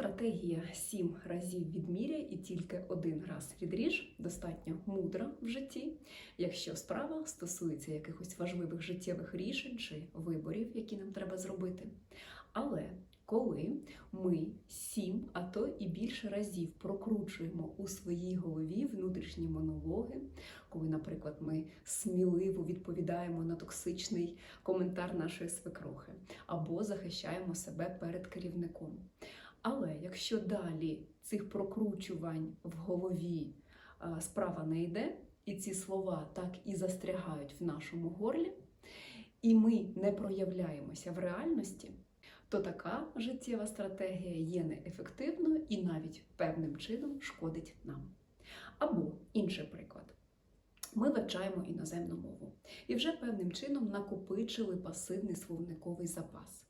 Стратегія сім разів відміряй і тільки один раз відріж достатньо мудра в житті, якщо справа стосується якихось важливих життєвих рішень чи виборів, які нам треба зробити. Але коли ми сім, а то і більше разів прокручуємо у своїй голові внутрішні монологи, коли, наприклад, ми сміливо відповідаємо на токсичний коментар нашої свекрухи або захищаємо себе перед керівником. Але якщо далі цих прокручувань в голові справа не йде, і ці слова так і застрягають в нашому горлі, і ми не проявляємося в реальності, то така життєва стратегія є неефективною і навіть певним чином шкодить нам. Або інший приклад. Ми вивчаємо іноземну мову і вже певним чином накопичили пасивний словниковий запас.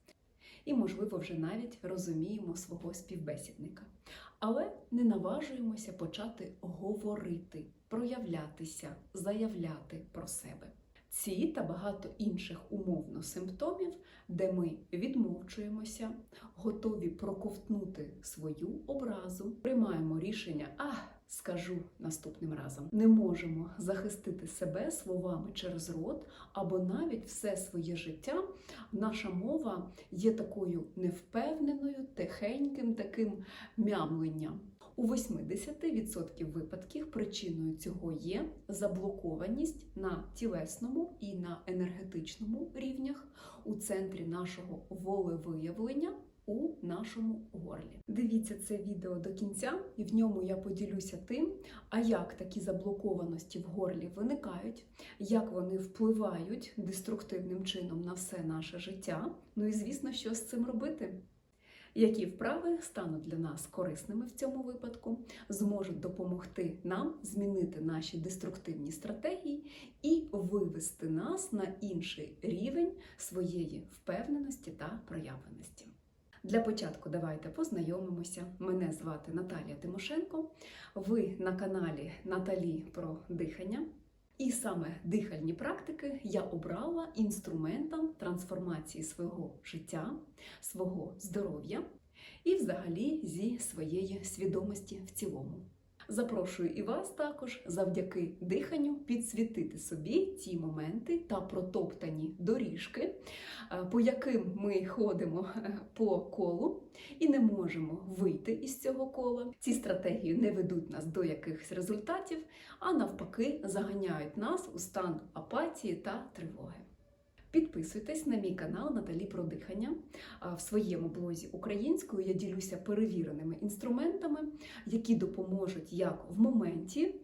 І, можливо, вже навіть розуміємо свого співбесідника. Але не наважуємося почати говорити, проявлятися, заявляти про себе. Ці та багато інших умовно симптомів, де ми відмовчуємося, готові проковтнути свою образу, приймаємо рішення, а скажу наступним разом. Не можемо захистити себе словами через рот, або навіть все своє життя наша мова є такою невпевненою, тихеньким таким мямленням. У 80% випадків причиною цього є заблокованість на тілесному і на енергетичному рівнях у центрі нашого волевиявлення у нашому горлі. Дивіться це відео до кінця, і в ньому я поділюся тим, а як такі заблокованості в горлі виникають, як вони впливають деструктивним чином на все наше життя. Ну і звісно, що з цим робити. Які вправи стануть для нас корисними в цьому випадку, зможуть допомогти нам змінити наші деструктивні стратегії і вивести нас на інший рівень своєї впевненості та проявленості. Для початку давайте познайомимося. Мене звати Наталія Тимошенко. Ви на каналі Наталі про дихання. І саме дихальні практики я обрала інструментом трансформації свого життя, свого здоров'я і, взагалі, зі своєї свідомості в цілому. Запрошую і вас також завдяки диханню підсвітити собі ті моменти та протоптані доріжки, е, по яким ми ходимо е, по колу і не можемо вийти із цього кола. Ці стратегії не ведуть нас до якихось результатів, а навпаки, заганяють нас у стан апатії та тривоги. Підписуйтесь на мій канал Наталі про дихання. В своєму блозі українською я ділюся перевіреними інструментами, які допоможуть як в моменті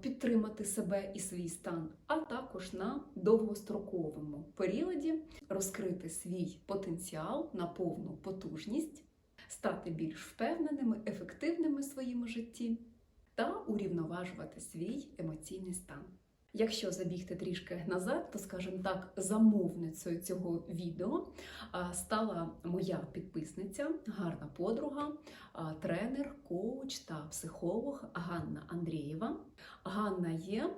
підтримати себе і свій стан, а також на довгостроковому періоді розкрити свій потенціал на повну потужність, стати більш впевненими, ефективними в своєму житті та урівноважувати свій емоційний стан. Якщо забігти трішки назад, то скажімо так, замовницею цього відео стала моя підписниця, гарна подруга, тренер, коуч та психолог Ганна Андрієва. Ганна є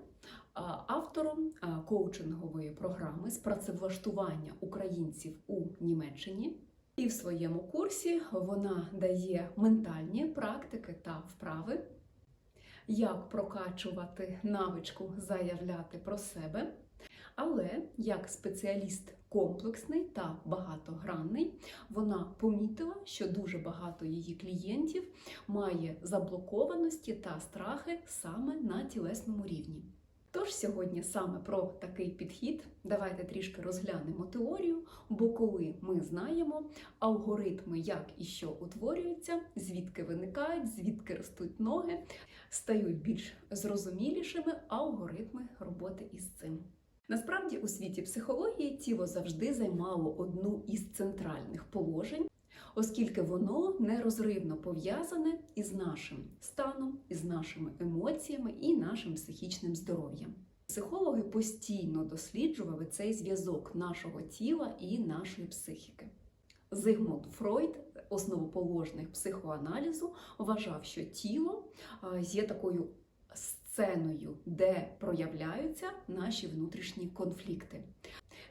автором коучингової програми з працевлаштування українців у Німеччині. І в своєму курсі вона дає ментальні практики та вправи як прокачувати навичку заявляти про себе. Але як спеціаліст комплексний та багатогранний, вона помітила, що дуже багато її клієнтів має заблокованості та страхи саме на тілесному рівні. Тож сьогодні саме про такий підхід давайте трішки розглянемо теорію, бо коли ми знаємо алгоритми, як і що утворюються, звідки виникають, звідки ростуть ноги, стають більш зрозумілішими алгоритми роботи із цим. Насправді, у світі психології тіло завжди займало одну із центральних положень, оскільки воно нерозривно пов'язане із нашим станом, із нашими емоціями і нашим психічним здоров'ям. Психологи постійно досліджували цей зв'язок нашого тіла і нашої психіки. Зигмунд Фройд, основоположник психоаналізу, вважав, що тіло є такою сценою, де проявляються наші внутрішні конфлікти.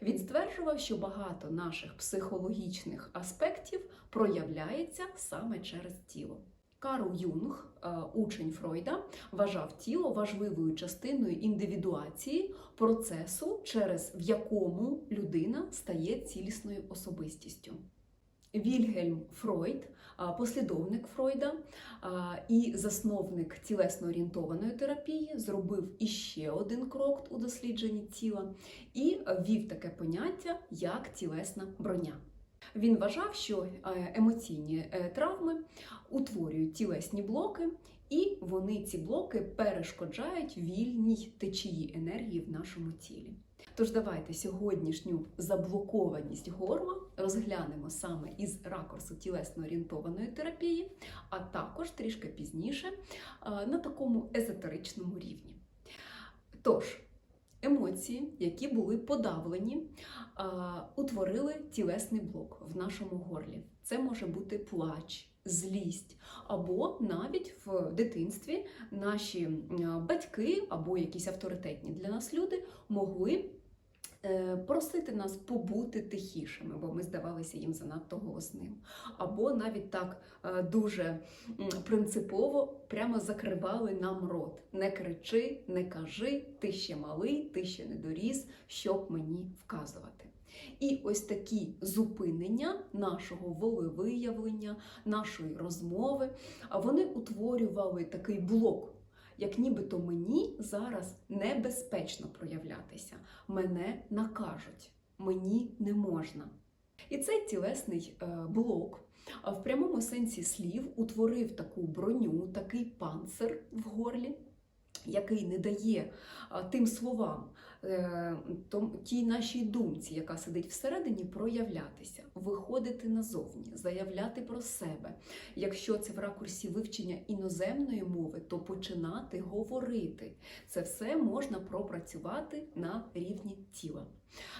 Він стверджував, що багато наших психологічних аспектів проявляється саме через тіло. Карл Юнг, е, учень Фройда, вважав тіло важливою частиною індивідуації процесу, через в якому людина стає цілісною особистістю. Вільгельм Фройд, послідовник Фройда і засновник тілесно орієнтованої терапії, зробив іще один крок у дослідженні тіла і ввів таке поняття як тілесна броня. Він вважав, що емоційні е, травми утворюють тілесні блоки, і вони ці блоки перешкоджають вільній течії енергії в нашому тілі. Тож давайте сьогоднішню заблокованість горла розглянемо саме із ракурсу тілесно орієнтованої терапії, а також трішки пізніше на такому езотеричному рівні. Тож, емоції, які були подавлені, утворили тілесний блок в нашому горлі. Це може бути плач, злість, або навіть в дитинстві наші батьки або якісь авторитетні для нас люди могли е, просити нас побути тихішими, бо ми здавалися їм занадто голосним. Або навіть так е, дуже принципово прямо закривали нам рот. Не кричи, не кажи, ти ще малий, ти ще не доріс, щоб мені вказувати. І ось такі зупинення нашого волевиявлення, нашої розмови, вони утворювали такий блок, як нібито мені зараз небезпечно проявлятися, мене накажуть, мені не можна. І цей тілесний е, блок в прямому сенсі слів утворив таку броню, такий панцир в горлі, який не дає тим словам, тій нашій думці, яка сидить всередині, проявлятися, виходити назовні, заявляти про себе. Якщо це в ракурсі вивчення іноземної мови, то починати говорити. Це все можна пропрацювати на рівні тіла.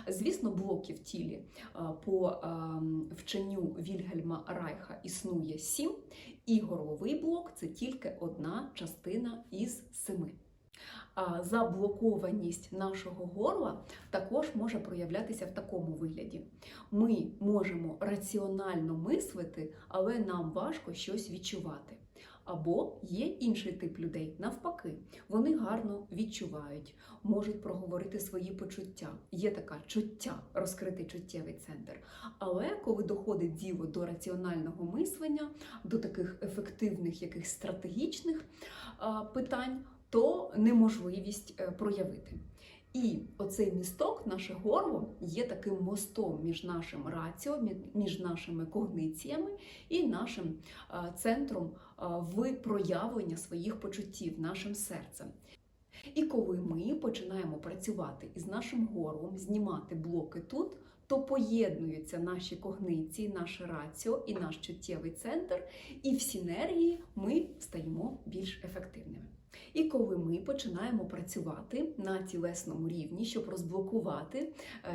Звісно, блоків в тілі по вченню Вільгельма Райха існує сім, і горловий блок це тільки одна частина із семи. Заблокованість нашого горла також може проявлятися в такому вигляді. Ми можемо раціонально мислити, але нам важко щось відчувати. Або є інший тип людей, навпаки, вони гарно відчувають, можуть проговорити свої почуття. Є така чуття, розкритий чуттєвий центр. Але коли доходить діло до раціонального мислення, до таких ефективних, яких стратегічних питань, то неможливість е, проявити. І оцей місток, наше горло, є таким мостом між нашим раціо, між нашими когниціями і нашим центром а, в проявлення своїх почуттів, нашим серцем. І коли ми починаємо працювати із нашим горлом, знімати блоки тут, то поєднуються наші когниції, наше раціо і наш чуттєвий центр, і в синергії ми стаємо більш ефективними. І коли ми починаємо працювати на тілесному рівні, щоб розблокувати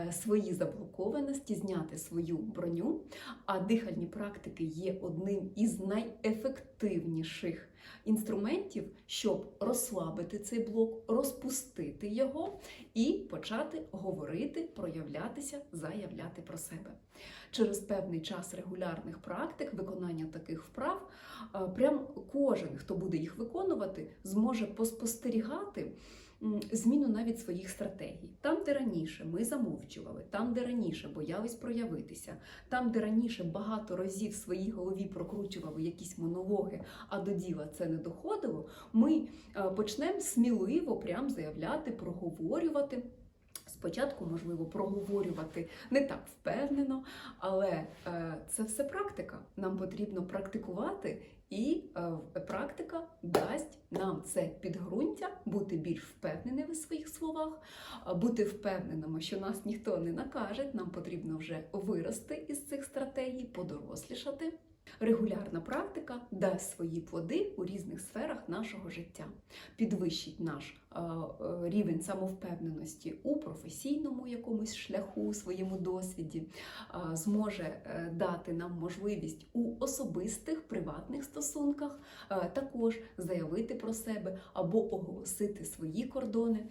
е, свої заблокованості, зняти свою броню, а дихальні практики є одним із найефективніших інструментів, щоб розслабити цей блок, розпустити його і почати говорити, проявлятися, заявляти про себе. Через певний час регулярних практик, виконання таких вправ, прям кожен, хто буде їх виконувати, зможе поспостерігати зміну навіть своїх стратегій. Там, де раніше ми замовчували, там, де раніше боялись проявитися, там, де раніше багато разів в своїй голові прокручували якісь монологи, а до діла це не доходило, ми е, почнемо сміливо прям заявляти, проговорювати. Спочатку, можливо, проговорювати не так впевнено, але е, це все практика. Нам потрібно практикувати, і е, практика дасть нам це підґрунтя бути більш впевненими в своїх словах, бути впевненими, що нас ніхто не накаже. Нам потрібно вже вирости із цих стратегій, подорослішати. Регулярна практика дасть свої плоди у різних сферах нашого життя, підвищить наш рівень самовпевненості у професійному якомусь шляху, своєму досвіді, е, зможе е, дати нам можливість у особистих приватних стосунках е, також заявити про себе або оголосити свої кордони.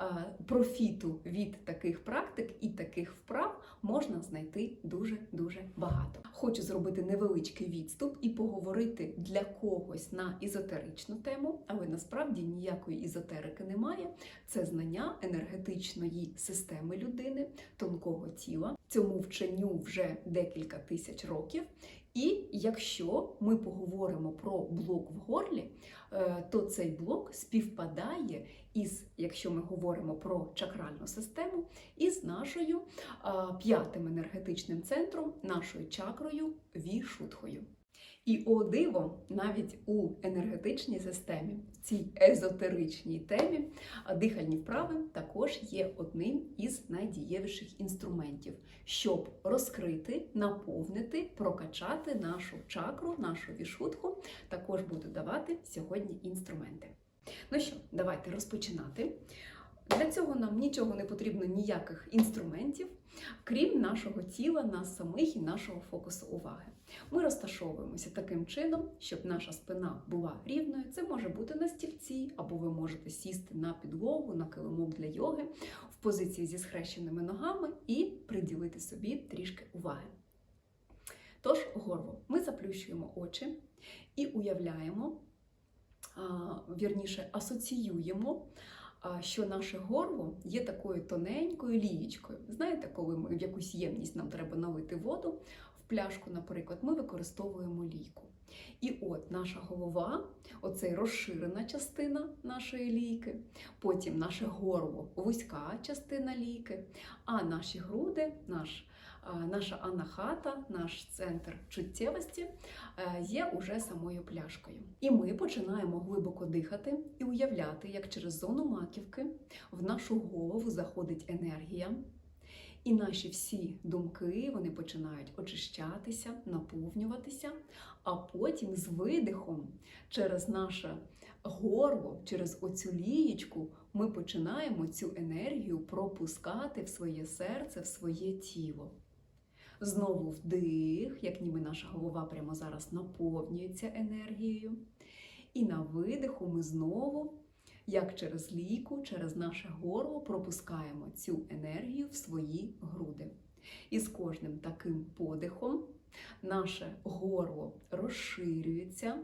Е, Профіту від таких практик і таких вправ можна знайти дуже дуже багато. Хочу зробити невеличкий відступ і поговорити для когось на ізотеричну тему, але насправді ніякої ізотерики немає. Це знання енергетичної системи людини, тонкого тіла. Цьому вченню вже декілька тисяч років. І якщо ми поговоримо про блок в горлі, е, то цей блок співпадає із, якщо ми говоримо про чакральну систему, із нашою п'ятим енергетичним центром, нашою чакрою Вішутхою. І о диво, навіть у енергетичній системі, в цій езотеричній темі, дихальні вправи також є одним із найдієвіших інструментів, щоб розкрити, наповнити, прокачати нашу чакру, нашу вішутху. Також буду давати сьогодні інструменти. Ну що, давайте розпочинати. Для цього нам нічого не потрібно, ніяких інструментів, крім нашого тіла, нас самих і нашого фокусу уваги. Ми розташовуємося таким чином, щоб наша спина була рівною. Це може бути на стільці, або ви можете сісти на підлогу, на килимок для йоги в позиції зі схрещеними ногами і приділити собі трішки уваги. Тож, горло, ми заплющуємо очі і уявляємо, вірніше асоціюємо, що наше горло є такою тоненькою лієчкою. Знаєте, коли ми в якусь ємність нам треба налити воду, в пляшку, наприклад, ми використовуємо лійку. І от наша голова, оцей розширена частина нашої лійки, потім наше горло, вузька частина лійки, а наші груди, наш, наша анахата, наш центр чуттєвості е, є уже самою пляшкою. І ми починаємо глибоко дихати і уявляти, як через зону маківки в нашу голову заходить енергія. І наші всі думки вони починають очищатися, наповнюватися, а потім з видихом через наше горло, через оцю лієчку, ми починаємо цю енергію пропускати в своє серце, в своє тіло. Знову вдих, як ніби наша голова прямо зараз наповнюється енергією. І на видиху ми знову, як через ліку, через наше горло, пропускаємо цю енергію в свої груди. І з кожним таким подихом наше горло розширюється,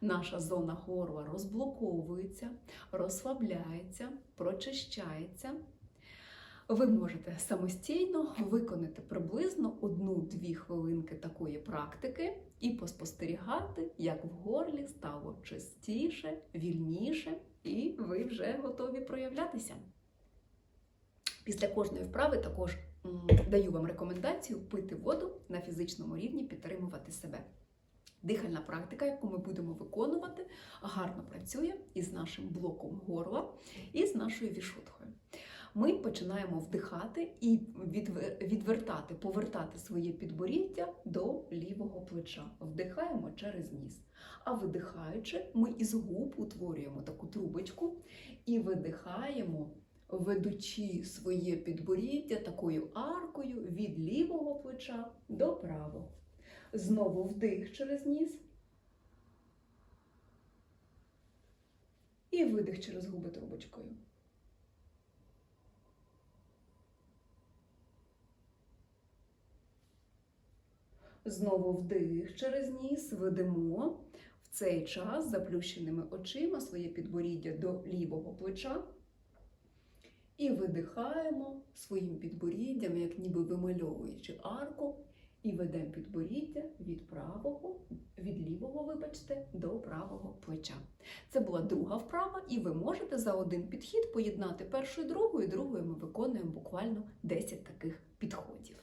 наша зона горла розблоковується, розслабляється, прочищається. Ви можете самостійно виконати приблизно одну-дві хвилинки такої практики і поспостерігати, як в горлі стало чистіше, вільніше, і ви вже готові проявлятися. Після кожної вправи також даю вам рекомендацію пити воду на фізичному рівні, підтримувати себе. Дихальна практика, яку ми будемо виконувати, гарно працює із нашим блоком горла і з нашою вішуткою ми починаємо вдихати і відвертати, повертати своє підборіддя до лівого плеча. Вдихаємо через ніс. А видихаючи, ми із губ утворюємо таку трубочку і видихаємо, ведучи своє підборіддя такою аркою від лівого плеча до правого. Знову вдих через ніс. І видих через губи трубочкою. Знову вдих через ніс, ведемо в цей час заплющеними очима своє підборіддя до лівого плеча. І видихаємо своїм підборіддям, як ніби вимальовуючи арку, і ведемо підборіддя від правого, від лівого, вибачте, до правого плеча. Це була друга вправа, і ви можете за один підхід поєднати першу і другу, і другою ми виконуємо буквально 10 таких підходів.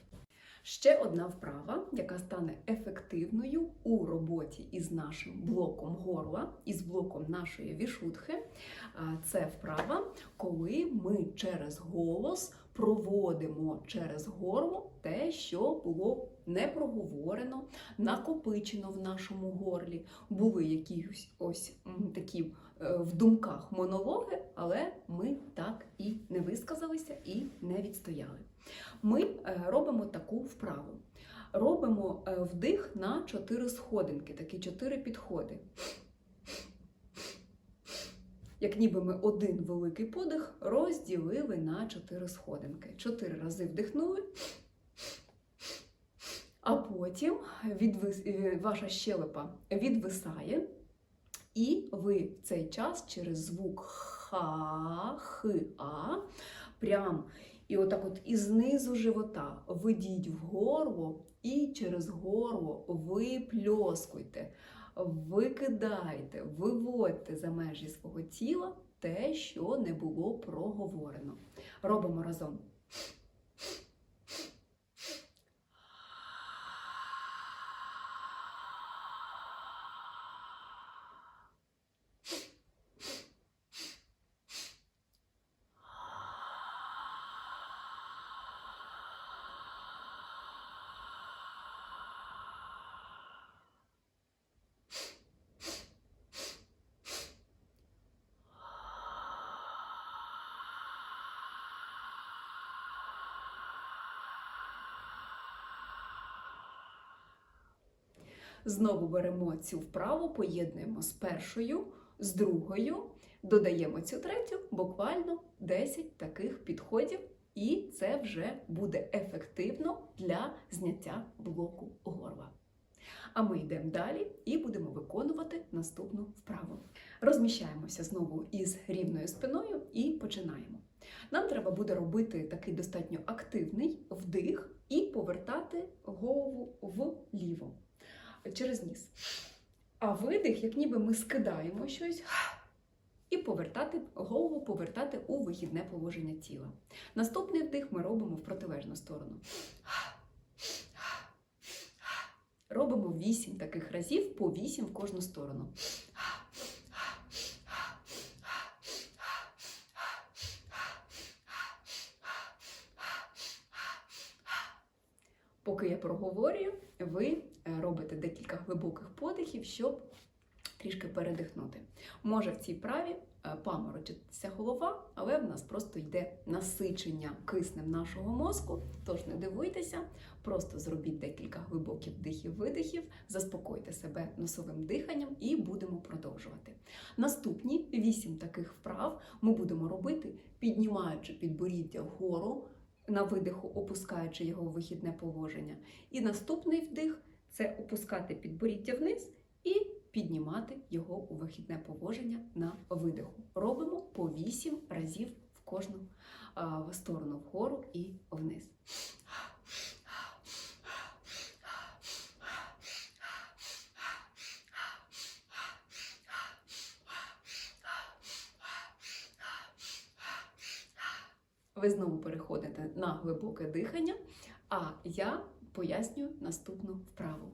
Ще одна вправа, яка стане ефективною у роботі із нашим блоком горла, із блоком нашої вішутхи. Це вправа, коли ми через голос проводимо через горло те, що було не проговорено, накопичено в нашому горлі. Були якісь ось такі е, в думках монологи, але ми так і не висказалися і не відстояли. Ми е, робимо таку вправу. Робимо е, вдих на чотири сходинки, такі чотири підходи. Як ніби ми один великий подих розділили на чотири сходинки. Чотири рази вдихнули, а потім відвис... е, ваша щелепа відвисає, і ви в цей час через звук ха, хи, а, прям і отак от із низу живота ведіть в горло і через горло випльоскуйте, викидайте, виводьте за межі свого тіла те, що не було проговорено. Робимо разом. Знову беремо цю вправу, поєднуємо з першою, з другою, додаємо цю третю, буквально 10 таких підходів, і це вже буде ефективно для зняття блоку горла. А ми йдемо далі і будемо виконувати наступну вправу. Розміщаємося знову із рівною спиною і починаємо. Нам треба буде робити такий достатньо активний вдих і повертати голову вліво через ніс. А видих, як ніби ми скидаємо щось і повертати голову повертати у вихідне положення тіла. Наступний вдих ми робимо в протилежну сторону. Робимо 8 таких разів по 8 в кожну сторону. Поки я проговорюю, ви робите декілька глибоких подихів, щоб трішки передихнути. Може в цій праві е, паморочитися голова, але в нас просто йде насичення киснем нашого мозку. Тож не дивуйтеся, просто зробіть декілька глибоких вдихів-видихів, заспокойте себе носовим диханням і будемо продовжувати. Наступні вісім таких вправ ми будемо робити, піднімаючи підборіддя вгору. На видиху опускаючи його в вихідне положення. І наступний вдих це опускати підборіддя вниз і піднімати його у вихідне положення на видиху. Робимо по 8 разів в кожну сторону вгору і вниз. Ви знову переходите на глибоке дихання, а я пояснюю наступну вправу.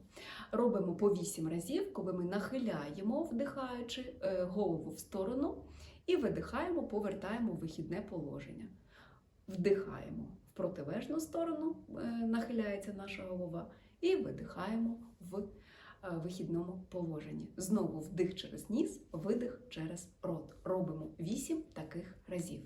Робимо по 8 разів, коли ми нахиляємо, вдихаючи е, голову в сторону, і видихаємо, повертаємо в вихідне положення. Вдихаємо в протилежну сторону, е, нахиляється наша голова, і видихаємо в е, вихідному положенні. Знову вдих через ніс, видих через рот. Робимо 8 таких разів.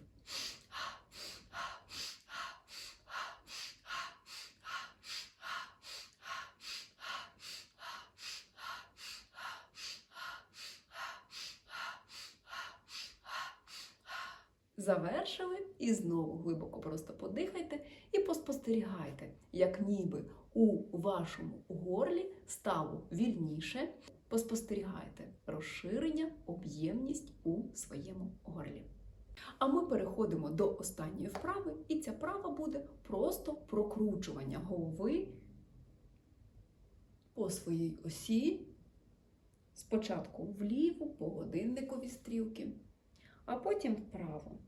Завершили і знову глибоко просто подихайте і поспостерігайте, як ніби у вашому горлі стало вільніше. Поспостерігайте розширення, об'ємність у своєму горлі. А ми переходимо до останньої вправи, і ця вправа буде просто прокручування голови по своїй осі, спочатку вліво по годинникові стрілки, а потім вправо.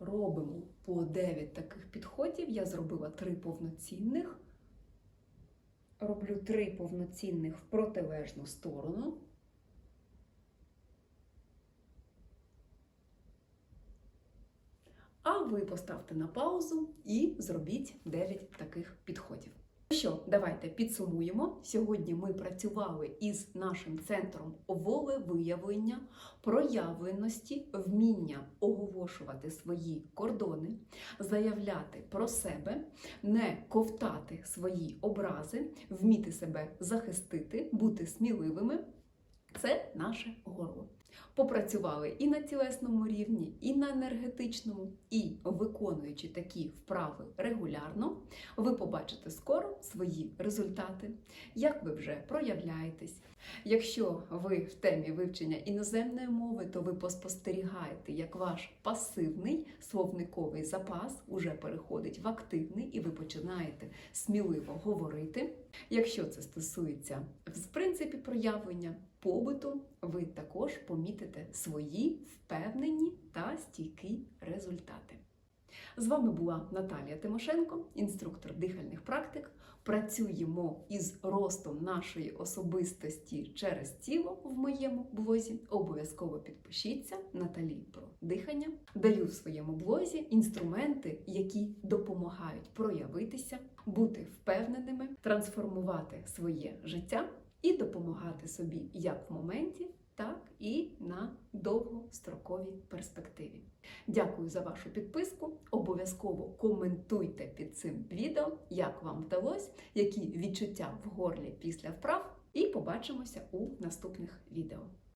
Робимо по 9 таких підходів. Я зробила 3 повноцінних. Роблю 3 повноцінних в протилежну сторону. А ви поставте на паузу і зробіть 9 таких підходів. Ну Що, давайте підсумуємо. Сьогодні ми працювали із нашим центром волевиявлення, проявленості, вміння оголошувати свої кордони, заявляти про себе, не ковтати свої образи, вміти себе захистити, бути сміливими. Це наше горло. Попрацювали і на тілесному рівні, і на енергетичному, і виконуючи такі вправи регулярно, ви побачите скоро свої результати, як ви вже проявляєтесь. Якщо ви в темі вивчення іноземної мови, то ви поспостерігаєте, як ваш пасивний словниковий запас уже переходить в активний, і ви починаєте сміливо говорити. Якщо це стосується в принципі проявлення побуту, ви також помітите свої впевнені та стійкі результати. З вами була Наталія Тимошенко, інструктор дихальних практик. Працюємо із ростом нашої особистості через тіло в моєму блозі. Обов'язково підпишіться Наталі про дихання. Даю в своєму блозі інструменти, які допомагають проявитися, бути впевненими, трансформувати своє життя і допомагати собі як в моменті, так і на довгостроковій перспективі. Дякую за вашу підписку. Обов'язково коментуйте під цим відео, як вам вдалося, які відчуття в горлі після вправ, і побачимося у наступних відео.